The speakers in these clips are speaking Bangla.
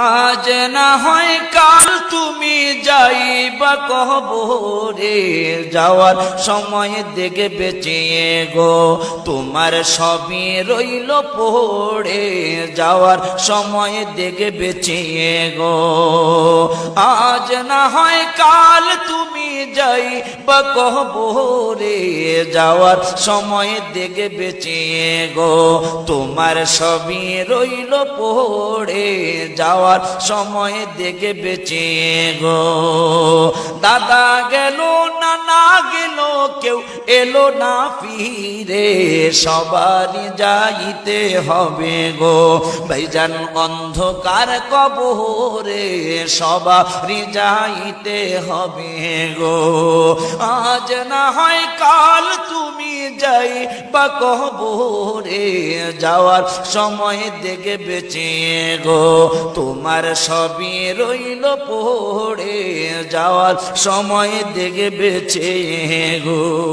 আজ না হয় কাল তুমি যাইবা কবরে, যাওয়ার সময় দেখে বেঁচিয়ে গো, তোমার সবই রইল পড়ে, যাওয়ার সময় দেখে বেঁচিয়ে গো। আজ না হয় কাল তুমি যাইবা কবরে, যাওয়ার সময় দেখে বেঁচিয়ে গো, তোমার সবই রইল পড়ে, যাওয়ার সময় দেখে বেঁচে গো। দাদা গেল নানা এলো না ফিরে সবারই যাইতে হবে গো। ভাইজান অন্ধকার কবরে, সবারই যাইতে হবে গো। আজ না হয় কাল তুমি যাই বা কবরে, যাওয়ার সময় দেখে বেঁচে গো। তোমার সবই রইল পড়ে, যাওয়ার সময় দেখে বেঁচে গো।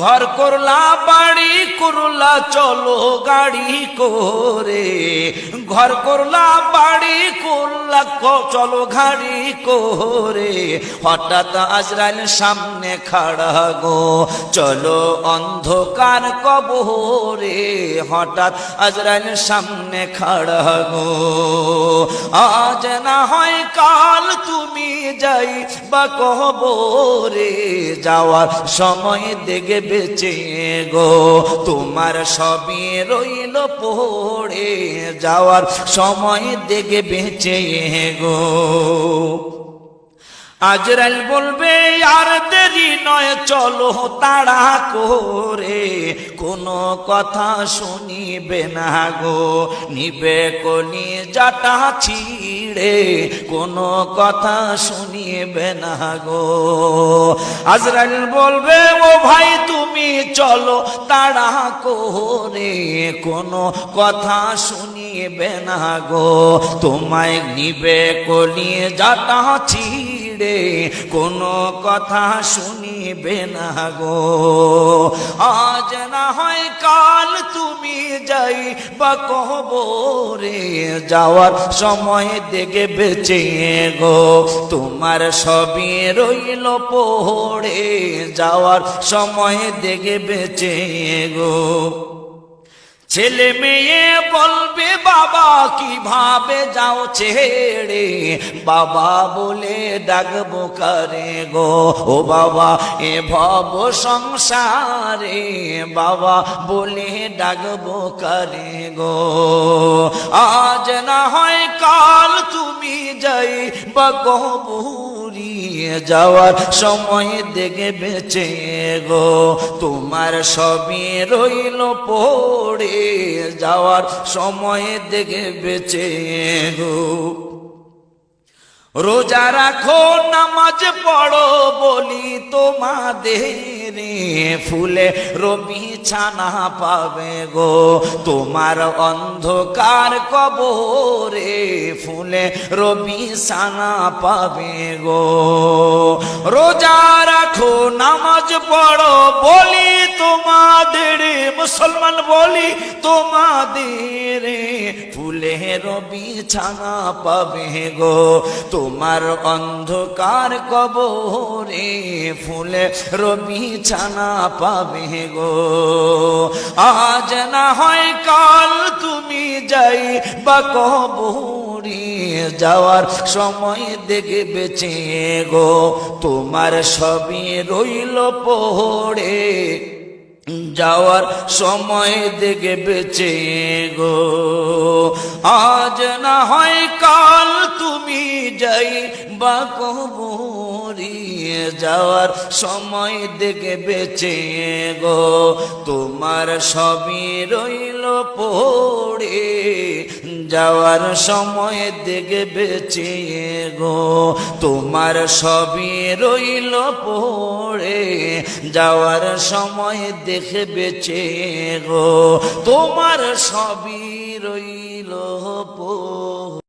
ঘর করলা, বাড়ি করলা, চলো গাড়ি করে। ঘর করলা, বাড়ি করলা চলো গাড়ি করে। হঠাৎ আজরাইল সামনে খাড়া গো, চলো অন্ধকার কবরে। হঠাৎ আজরাইল সামনে খাড়া গো, আজ না হয় কাল তুমি যাই বা কবরে। যাওয়ার সময় দেখে বেঁচে গো। তোমার সবই রইল পড়ে যাওয়ার সময় দেখে বেঁচে গো। আজরাইল বলবে, আর দেরি নয়, চলো তাড়া করে। কোনো কথা শুনিবে না গো, নিবে কলি জাটা ছিড়ে। কোনো কথা শুনিবে না গো। আজরাইল বলবে, ও ভাই, তুমি চলো তাড়া করে। কোনো কথা শুনিবে না গো। তোমায় নিবে কলি জাটা ছিড়ে। কোনো কথা শুনিবে না গো। আজ না হয় কাল তুমি যাই বা কবরে যাওয়ার সময় দেখে বেঁচে গো। তোমার সবই রইল পড়ে যাওয়ার সময় দেখে বেঁচে গো। ছেলে মেয়ে বলবে, বাবা, কীভাবে যাও ছেড়ে? বাবা বলে, ডাকবো কারে গো? ও বাবা, এ ভব সংসারে? বাবা বলে, ডাকবো কারে গো? আজ না হয় কাল তুমি যাই বা কবুরি যাওয়ার সময় দেখে বেঁচে গো, তোমার সবই রইল পড়ে যাওয়ার সময় দেখে বেঁচে গো। রোজা রাখো, নামাজ পড়ো বলি তোমাদের, ফুলে রবি ছানা পাবে গো। তোমার অন্ধকার কবরে ফুলে রবি ছানা পাবে গো। রোজা রাখো নামাজ পড়ো, বলি তোমাদের, মুসলমান বলি তোমাদের, ফুলে রবি ছানা পাবে গো। তোমার অন্ধকার কবরে ফুলে রবি ছানা পাবে গো। আজ না হয় কাল তুমি যাই বা কবরি যাওয়ার সময় দেখে বেঁচে গো, তোমার সবই রইল পড়ে যাওয়ার সময় দেখে বেঁচে গো, আজ না হয় কাল তুমি যাই বা কবরি। যাওয়ার সময় দেখে বেঁচে গো, তোমার সবই রইল পড়ে যাওয়ার সময় দেখে বেঁচে গো, তোমার সবই রইল পড়ে। যাওয়ার সময় দেখে বেঁচে গো, তোমার সবই রইল